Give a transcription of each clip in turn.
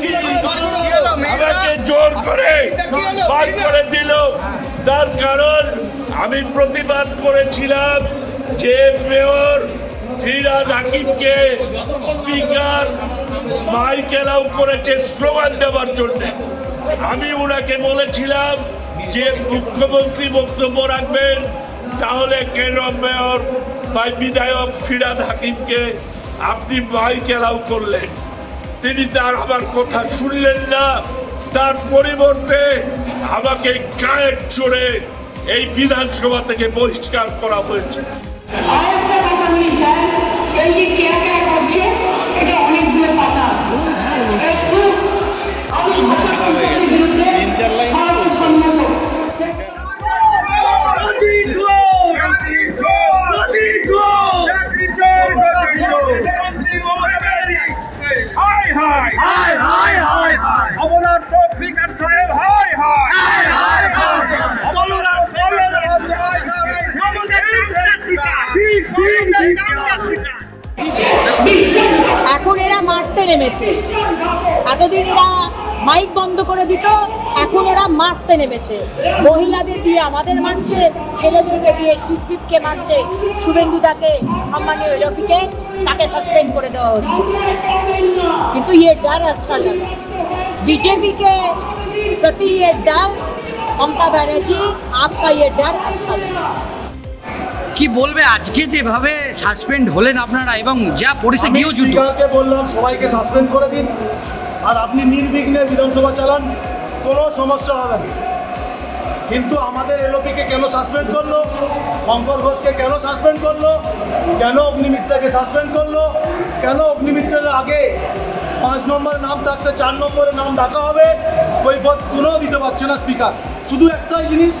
কি আমাকে জোর করে বার করে দিল। তার কারণ আমি প্রতিবাদ করেছিলাম যে মেয়র ফিরাদ হাকিমকে স্পিকার মাইক করেছে স্লোগান দেওয়ার জন্য। আমি ওনাকে বলেছিলাম যে মুখ্যমন্ত্রী বক্তব্য রাখবেন, তাহলে কেন মেয়র বা বিধায়ক ফিরাদ হাকিমকে আপনি মাইক এলাও করলেন? তিনি তার আমার কথা শুনলেন না। তার পরিবর্তে আমাকে গায়ের চড়ে এই বিধানসভা থেকে বহিষ্কার করা হয়েছে। কথা এখন এরা মারতে নেমেছে। এতদিন এরা মাইক বন্ধ করে দিত, এখন এরা মারতে নেমেছে। মহিলাদের দিয়ে আমাদের মারছে, ছেলেদেরকে দিয়ে চিপচিপকে মারছে। শুভেন্দুদাকে আম্বানি ওই রবিকে তাকে সাসপেন্ড করে দেওয়া হচ্ছে। কিন্তু ইয়ে ডার আচ্ছা লাগে বিজেপিকে प्रति ये डर ममता बनर्जी आपका ये डर अच्छा लगा কি বলবে আজকে যেভাবে সাসপেন্ড হলেন আপনারা এবং যা পরিস্থিতি আমি গৃহযুদ্ধ স্পিকারকে বললাম সবাইকে সাসপেন্ড করে দিন আর আপনি নির্বিঘ্নে বিধানসভা চালান কোনো সমস্যা হবে না কিন্তু আমাদের এলওপিকে কেন সাসপেন্ড করলো শঙ্কর ঘোষকে কেন সাসপেন্ড করলো কেন অগ্নিমিত্রাকে সাসপেন্ড করলো কেন অগ্নিমিত্রের আগে পাঁচ নম্বরে নাম থাকতে চার নম্বরে নাম ডাকা হবে কৈফত কোনো দিতে পারছে না স্পিকার শুধু একটাই জিনিস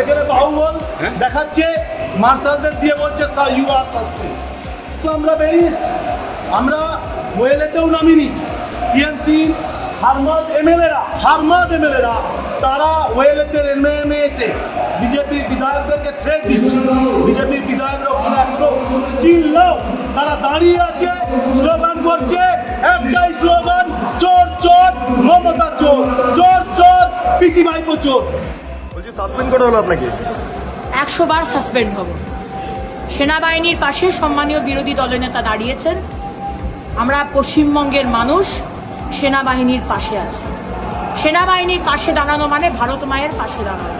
এখানে বাহুবল দেখাচ্ছে মার্শালদের দিয়ে বলছে ইউ আর সাসপেন্ড তো আমরা বেরিস্ট আমরা ওয়েলেতেও নামিনি। টিএমসি হারমাদ এমএলএরা হারমাদ এমএলএরা তারা ওয়েলেতে নেমে এসে বিজেপির বিধায়কদেরকে থ্রেট দিচ্ছে। বিজেপির বিধায়করা ওখানে এখনও স্টিল নাও তারা দাঁড়িয়ে আছে স্লোগান করছে একটাই চোর বলছি সাসপেন্ড করে হলো আপনাকে? একশো বার সাসপেন্ড হব। সেনাবাহিনীর পাশে সম্মানীয় বিরোধী দলনেতা দাঁড়িয়েছেন। আমরা পশ্চিমবঙ্গের মানুষ সেনাবাহিনীর পাশে আছে। সেনাবাহিনীর পাশে দাঁড়ানো মানে ভারত মায়ের পাশে দাঁড়ানো।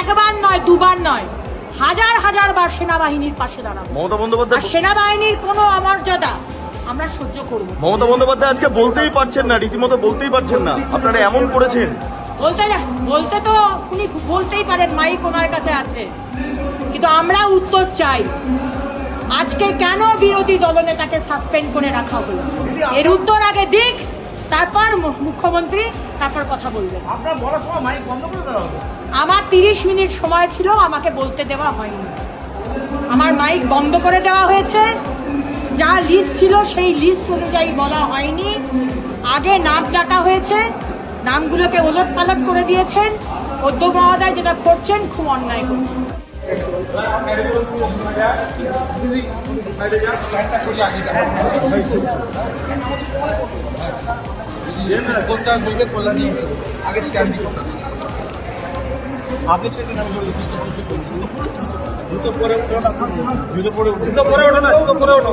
একবার নয় দুবার নয় হাজার হাজার বার সেনাবাহিনীর পাশে দাঁড়াবো। মমতা বন্দ্যোপাধ্যায় সেনাবাহিনীর কোনো অমর্যাদা আমরা সহ্য করব মমতা বন্দ্যোপাধ্যায় আজকে বলতেই পারছেন না রীতিমতো বলতেই পারছেন না। আপনারা এমন করেছেন। বলতে বলতে তো উনি বলতেই পারেন মাইক ওনার কাছে আছে। কিন্তু আমরা উত্তর চাই। আজকে কেন বিরোধী দলনেতাকে সাসপেন্ড করে রাখা হলো? এর উত্তর আগে দিক তারপর মুখ্যমন্ত্রী তারপর কথা বলবেন আপনার বলার সময় মাইক বন্ধ করে দেওয়া আমার তিরিশ মিনিট সময় ছিল আমাকে বলতে দেওয়া হয়নি। আমার মাইক বন্ধ করে দেওয়া হয়েছে। যা লিস্ট ছিল সেই লিস্ট অনুযায়ী বলা হয়নি। আগে নাম ডাকা হয়েছে। নামগুলোকে ওলট পালট করে দিয়েছেন। অধ্যক্ষ মহোদয় যেটা করছেন খুব অন্যায় করছেন। জুতো পরে ওঠো না জুতো পরে ওঠো